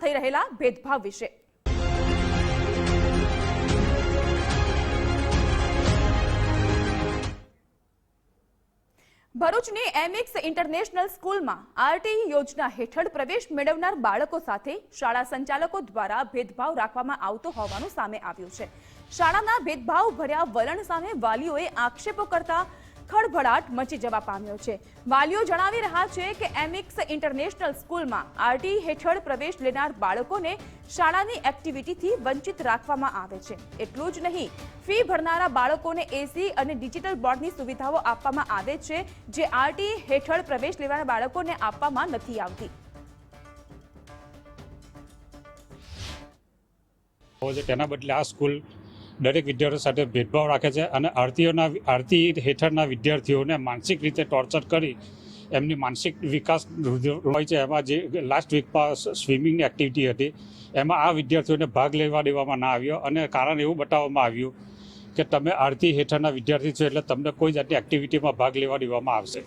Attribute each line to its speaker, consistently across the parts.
Speaker 1: શાળામાં થઈ રહેલા ભેદભાવ વિશે. ભરૂચની એમિક્સ ઇન્ટરનેશનલ સ્કૂલમાં આરટીઈ યોજના હેઠળ પ્રવેશ મેળવનાર બાળકો સાથે શાળા સંચાલકો દ્વારા ભેદભાવ રાખવામાં આવતો હોવાનું સામે આવ્યું છે. શાળાના ભેદભાવ ભર્યા વલણ સામે વાલીઓએ આક્ષેપો કરતા ખળભળાટ મચી જવા પામ્યો છે. વાલીઓ જણાવી રહ્યા છે કે એમિક્સ ઇન્ટરનેશનલ સ્કૂલમાં આરટી હેઠળ પ્રવેશ લેનાર બાળકોને શાળાની એક્ટિવિટીથી વંચિત રાખવામાં આવે છે. એટલું જ નહીં, ફી ભરનારા બાળકોને એસી અને ડિજિટલ બોર્ડની સુવિધાઓ આપવામાં આવે છે, જે આરટી હેઠળ પ્રવેશ લેવાના બાળકોને આપવામાં નથી આવતી.
Speaker 2: તેના બદલે આ સ્કૂલ દરેક વિદ્યાર્થીઓ સાથે ભેદભાવ રાખે છે અને આરતીઓના આરતી હેઠળના વિદ્યાર્થીઓને માનસિક રીતે ટોર્ચર કરી એમની માનસિક વિકાસ હોય છે. એમાં જે લાસ્ટ વીકમાં સ્વિમિંગની એક્ટિવિટી હતી, એમાં આ વિદ્યાર્થીઓને ભાગ લેવા દેવામાં ના આવ્યો અને કારણ એવું બતાવવામાં આવ્યું કે તમે આરતી હેઠળના વિદ્યાર્થી છો એટલે તમને કોઈ જાતની એક્ટિવિટીમાં ભાગ લેવા દેવામાં આવશે.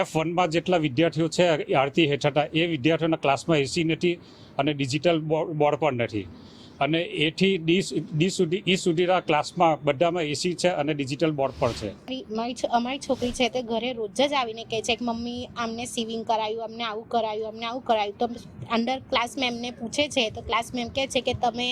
Speaker 2: એફ વનમાં જેટલા વિદ્યાર્થીઓ છે આરતી હેઠળના, એ વિદ્યાર્થીઓના ક્લાસમાં એસી નથી અને ડિજિટલ બોર્ડ પણ નથી. અને એથી ડી ડી સુધી ઈ સુધીના ક્લાસમાં બધામાં એસી છે અને ડિજિટલ બોર્ડ પણ છે.
Speaker 3: મારી મારી અમારી છોકરી છે તે ઘરે રોજ જ આવીને કહે છે કે મમ્મી આમને સીવિંગ કરાયું અમને આવું કરાયું અમને આવું કરાયું. તો અંડર ક્લાસ મેમને પૂછે છે તો ક્લાસ મેમ કહે છે કે તમે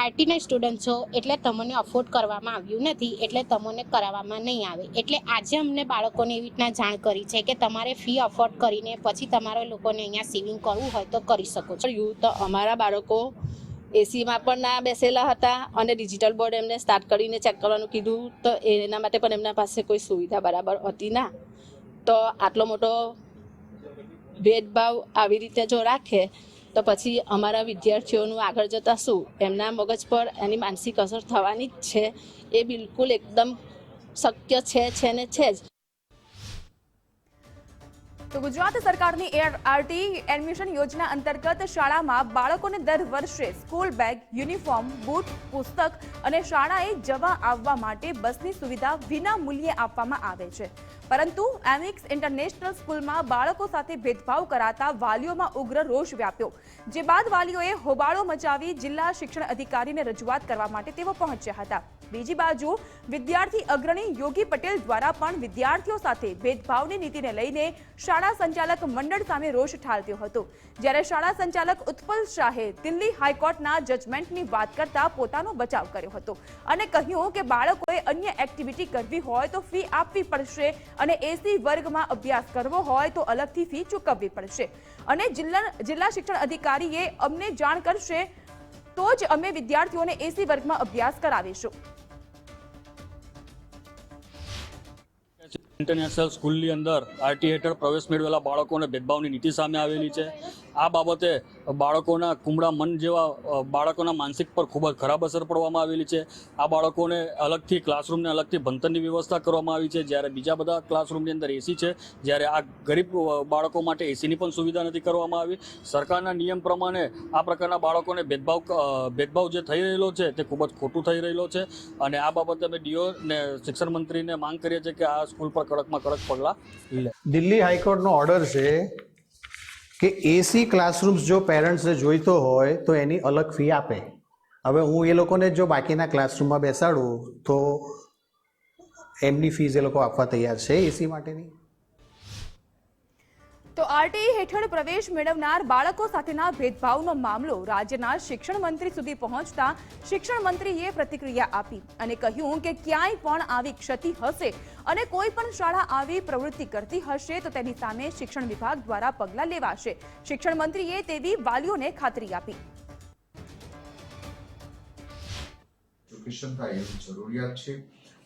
Speaker 3: આરટીના સ્ટુડન્ટ છો એટલે તમને અફોર્ડ કરવામાં આવ્યું નથી એટલે તમને કરાવવામાં નહીં આવે. એટલે આજે અમને બાળકોને એવી રીતના જાણ કરી છે કે તમારે ફી અફોર્ડ કરીને પછી તમારે લોકોને અહીંયા સિવિંગ કરવું હોય તો કરી શકો છો.
Speaker 4: યુ તો અમારા બાળકો એસીમાં પણ ના બેસેલા હતા અને ડિજિટલ બોર્ડ એમને સ્ટાર્ટ કરીને ચેક કરવાનું કીધું તો એના માટે પણ એમના પાસે કોઈ સુવિધા બરાબર હતી ના. તો આટલો મોટો ભેદભાવ આવી રીતે જો રાખે તો પછી અમારા વિદ્યાર્થીઓનું આગળ જતાં શું? એમના મગજ પર એની માનસિક અસર થવાની જ છે. એ બિલકુલ એકદમ શક્ય છે છે ને છે જ.
Speaker 1: તો ગુજરાત સરકારની આરટી એડમિશન યોજના અંતર્ગત શાળામાં બાળકોને દર વર્ષે સ્કૂલ બેગ, યુનિફોર્મ, બૂટ, પુસ્તક અને શાળાએ જવા આવવા માટે બસની સુવિધા વિના મૂલ્યે આપવામાં આવે છે. પરંતુ એમિક્સ ઇન્ટરનેશનલ સ્કૂલમાં બાળકો સાથે ભેદભાવ કરાતા વાલીઓમાં ઉગ્ર રોષ વ્યાપ્યો, જે બાદ વાલીઓએ હોબાળો મચાવી જિલ્લા શિક્ષણ અધિકારીને રજૂઆત કરવા માટે તેઓ પહોંચ્યા હતા. બીજી બાજુ, વિદ્યાર્થી અગ્રણી યોગી પટેલ દ્વારા પણ વિદ્યાર્થીઓ સાથે ભેદભાવની નીતિને લઈને શાળા સંચાલક મંડળ સામે રોષ ઠાલવ્યો હતો. જ્યારે શાળા સંચાલક ઉત્પલ શાહે દિલ્હી હાઈકોર્ટના જજમેન્ટની વાત કરતા પોતાનો બચાવ કર્યો હતો અને કહ્યું કે બાળકોએ અન્ય એક્ટિવિટી કરવી હોય તો ફી આપવી પડશે અને એસી વર્ગમાં અભ્યાસ કરવો હોય તો અલગથી ફી ચૂકવવી પડશે. અને જિલ્લા જિલ્લા શિક્ષણ અધિકારીએ અમને જાણ કરશે તો જ અમે વિદ્યાર્થીઓને એસી વર્ગમાં અભ્યાસ કરાવીશું.
Speaker 5: ઇન્ટરનેશનલ સ્કૂલની અંદર આરટી હેઠળ પ્રવેશ મેળવેલા બાળકોને ભેદભાવની નીતિ સામે આવેલી છે. આ બાબતે બાળકોના કુમળા મન જેવા બાળકોના માનસિક પર ખૂબ જ ખરાબ અસર પડવામાં આવેલી છે. આ બાળકોને અલગથી ક્લાસરૂમને અલગથી ભણતરની વ્યવસ્થા કરવામાં આવી છે. જ્યારે બીજા બધા ક્લાસરૂમની અંદર એસી છે, જ્યારે આ ગરીબ બાળકો માટે એસીની પણ સુવિધા નથી કરવામાં આવી. સરકારના નિયમ પ્રમાણે આ પ્રકારના બાળકોને ભેદભાવ ભેદભાવ જે થઈ રહેલો છે તે ખૂબ જ ખોટું થઈ રહેલો છે. અને આ બાબતે અમે ડીઓ ને શિક્ષણ મંત્રીને માંગ કરીએ છીએ કે આ સ્કૂલ પર કડકમાં કડક પગલાં
Speaker 6: દિલ્હી હાઈકોર્ટનો ઓર્ડર છે કે એસી ક્લાસરૂમ્સ જો પેરેન્ટ્સને જોઈતો હોય તો એની અલગ ફી આપે. હવે હું એ લોકોને જો બાકીના ક્લાસરૂમમાં બેસાડું તો એમની ફીઝ એ લોકો આપવા તૈયાર છે એસી માટેની?
Speaker 1: તો આરટીઈ હેઠળ પ્રવેશ મેળવનાર બાળકો સાથેના ભેદભાવનો મામલો રાજ્યના શિક્ષણ મંત્રી સુધી પહોંચતા શિક્ષણ મંત્રીએ પ્રતિક્રિયા આપી અને કહ્યું કે ક્યાંય પણ આવી ક્ષતિ હશે અને કોઈ પણ શાળા આવી પ્રવૃત્તિ કરતી હશે તો તેની સામે શિક્ષણ વિભાગ દ્વારા પગલાં લેવાશે. શિક્ષણ મંત્રીએ તેવી વાલીઓને ખાતરી આપી.
Speaker 7: છે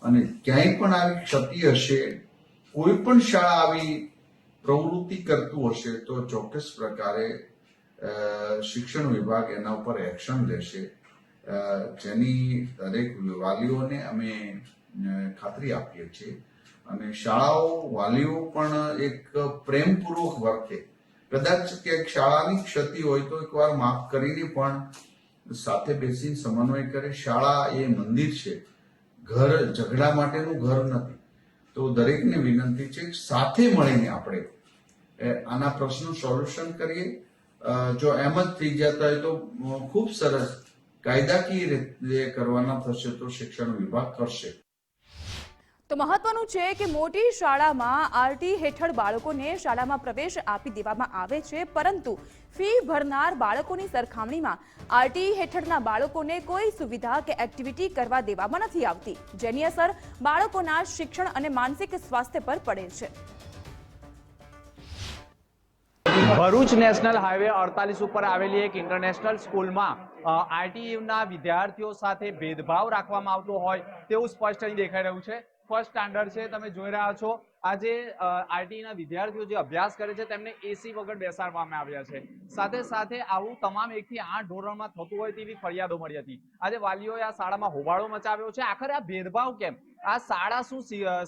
Speaker 7: અને ક્યાંય પણ આવી ક્ષતિ હશે, કોઈ પણ શાળા આવી પ્રવૃત્તિ કરતું હશે તો ચોક્કસ પ્રકારે શિક્ષણ વિભાગ એના ઉપર એક્શન લેશે. જેની દરેક વાલીઓને અમે ખાતરી આપીએ છીએ. અને શાળાઓ વાલીઓ પણ એક પ્રેમપૂર્વક વર્તે. કદાચ ક્યાંક શાળાની ક્ષતિ હોય તો એકવાર માફ કરીને પણ સાથે બેસીને સમન્વય કરે. શાળા એ મંદિર છે. ઘર ઝઘડા માટેનું ઘર નથી. તો દરેકને વિનંતી છે સાથે મળીને આપણે આના પ્રશ્નનું સોલ્યુશન કરીએ. જો એમ જ થઈ જતા હોય તો ખૂબ સરસ કાયદાકીય રીતે કરવાના થશે તો શિક્ષણ વિભાગ કરશે.
Speaker 1: તો મહત્વનું છે કે મોટી શાળામાં આરટી હેઠળ બાળકોને શાળામાં પ્રવેશ આપી દેવામાં આવે છે, પરંતુ ફી ભરનાર બાળકોની સરખામણીમાં આરટી હેઠળના બાળકોને કોઈ સુવિધા કે એક્ટિવિટી કરવા દેવામાં નથી આવતી, જેની અસર બાળકોના શિક્ષણ અને માનસિક સ્વાસ્થ્ય પર પડે છે.
Speaker 8: ભરૂચ નેશનલ હાઈવે અડતાલીસ ઉપર આવેલી એક ઇન્ટરનેશનલ સ્કૂલમાં આઈટીયુના વિદ્યાર્થીઓ સાથે ભેદભાવ રાખવામાં આવતો હોય તેવું સ્પષ્ટ અહીં દેખાઈ રહ્યું છે. ફર્સ્ટ સ્ટાન્ડર્ડ છે, તમે જોઈ રહ્યા છો આજે આરટીના વિદ્યાર્થીઓ જે અભ્યાસ કરે છે તેમને એસી વગર બેસાડવામાં આવ્યા છે. સાથે સાથે આવું તમામ એકથી આઠ ધોરણમાં થતું હોય તેવી ફરિયાદો મળી હતી. આજે વાલીઓએ આ શાળામાં હોબાળો મચાવ્યો છે. આખરે આ ભેદભાવ કેમ? આ શાળા શું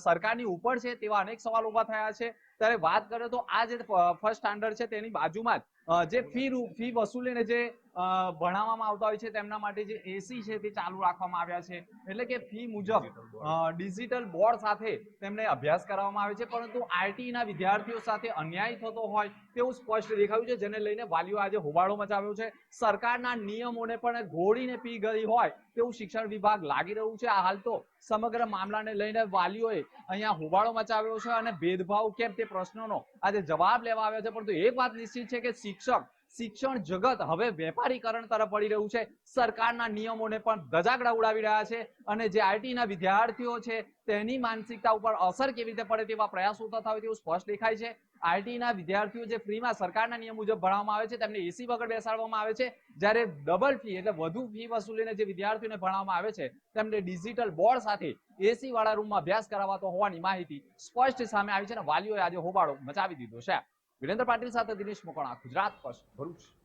Speaker 8: સરકારની ઉપર છે તેવા અનેક સવાલ ઊભા થયા છે. ત્યારે વાત કરીએ તો આ જે ફર્સ્ટ સ્ટાન્ડર્ડ છે તેની બાજુમાં જ જે ફી ફી વસૂલીને જે ભણાવવામાં આવતા હોય છે તેમના માટે જે એસી છે તે ચાલુ રાખવામાં આવ્યા છે. એટલે કે ફી મુજબ ડિજિટલ બોર્ડ સાથે તેમને અભ્યાસ કરાવવામાં આવે છે. પરંતુ આઈટી ના વિદ્યાર્થીઓ સાથે અન્યાય થતો હોય તેવું સ્પષ્ટ દેખાયું છે, જેને લઈને વાલીઓ આજે હોબાળો મચાવ્યો છે. સરકારના નિયમોને પણ ઘોડીને પી ગઈ હોય તેવું શિક્ષણ વિભાગ લાગી રહ્યું છે. આ હાલ તો સમગ્ર મામલાને લઈને વાલીઓએ અહીંયા હોબાળો મચાવ્યો છે અને ભેદભાવ કેમ તે પ્રશ્નોનો આજે જવાબ લેવા આવ્યો છે. પરંતુ એક વાત નિશ્ચિત છે કે શિક્ષક શિક્ષણ જગત હવે વેપારીકરણ તરફ વળી રહ્યું છે. સરકારના નિયમોને પણ ધજાગડા ઉડાવી રહ્યા છે અને જે આઈટીના વિદ્યાર્થીઓ છે તેની માનસિકતા ઉપર અસર કેવી રીતે પડે તેવા પ્રયાસો થતા હોય તેવું સ્પષ્ટ દેખાય છે. આઈટીના વિદ્યાર્થીઓ જે ફ્રીમાં સરકારના નિયમ મુજબ ભણાવવામાં આવે છે તેમને એસી વગર બેસાડવામાં આવે છે. જ્યારે ડબલ ફી એટલે વધુ ફી વસૂલીને જે વિદ્યાર્થીઓને ભણાવવામાં આવે છે, તેમને ડિજિટલ બોર્ડ સાથે એસી વાળા રૂમમાં અભ્યાસ કરાવતો હોવાની માહિતી સ્પષ્ટ સામે આવી છે અને વાલીઓએ આજે હોબાળો મચાવી દીધો છે. વિરેન્દ્ર પાટીલ સાથે દિનેશ મકવાણા, ગુજરાત ફર્સ્ટ ભરૂચ.